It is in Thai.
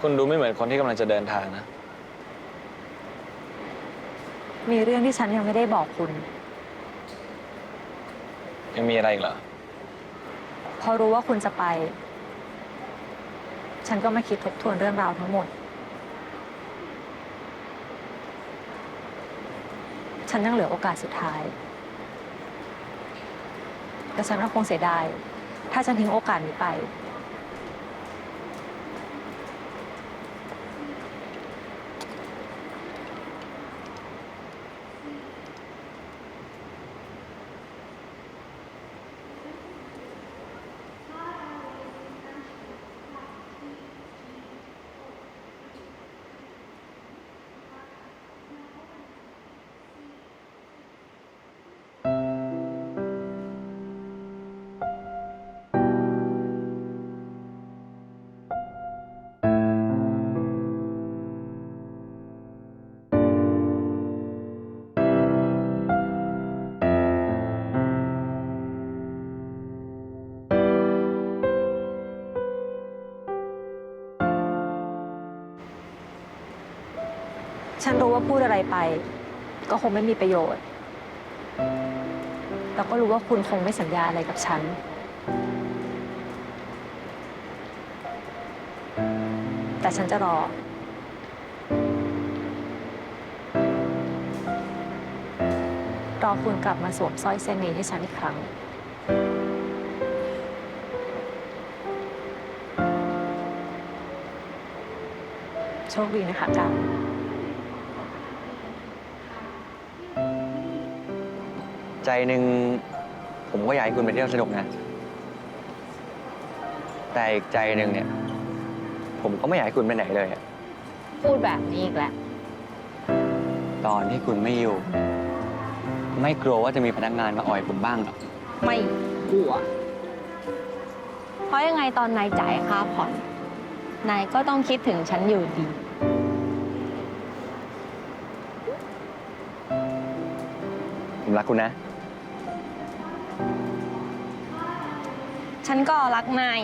คุณดูไม่เหมือนคนที่กำลังจะเดินทางนะ มีเรื่องที่ฉันยังไม่ได้บอกคุณ ยังมีอะไรอีกเหรอ พอรู้ว่าคุณจะไป ฉันก็มาคิดทบทวนเรื่องราวทั้งหมด ฉันยังเหลือโอกาสสุดท้าย แต่ฉันก็คงเสียดาย ถ้าฉันทิ้งโอกาสนี้ไป ฉันรู้ว่าพูดอะไรไป ก็คงไม่มีประโยชน์ แต่ก็รู้ว่าคุณคงไม่สัญญาอะไรกับฉัน แต่ฉันจะรอ รอคุณกลับมาสวมสร้อยเส้นนี้ให้ฉันอีกครั้ง โชคดีนะคะการ ใจหนึ่งผมก็อยากให้คุณไปเที่ยวสนุกนะ แต่อีกใจหนึ่งเนี่ย ผมก็ไม่อยากให้คุณไปไหนเลยอะพูดแบบนี้อีกแล้ว ตอนที่คุณไม่อยู่ ไม่กลัวว่าจะมีพนักงานมาอ่อยผมบ้างหรอกไม่กลัว เพราะยังไงตอนนายจ่ายค่าผ่อน นายก็ต้องคิดถึงฉันอยู่ดี ผมรักคุณนะ ฉันก็รักนาย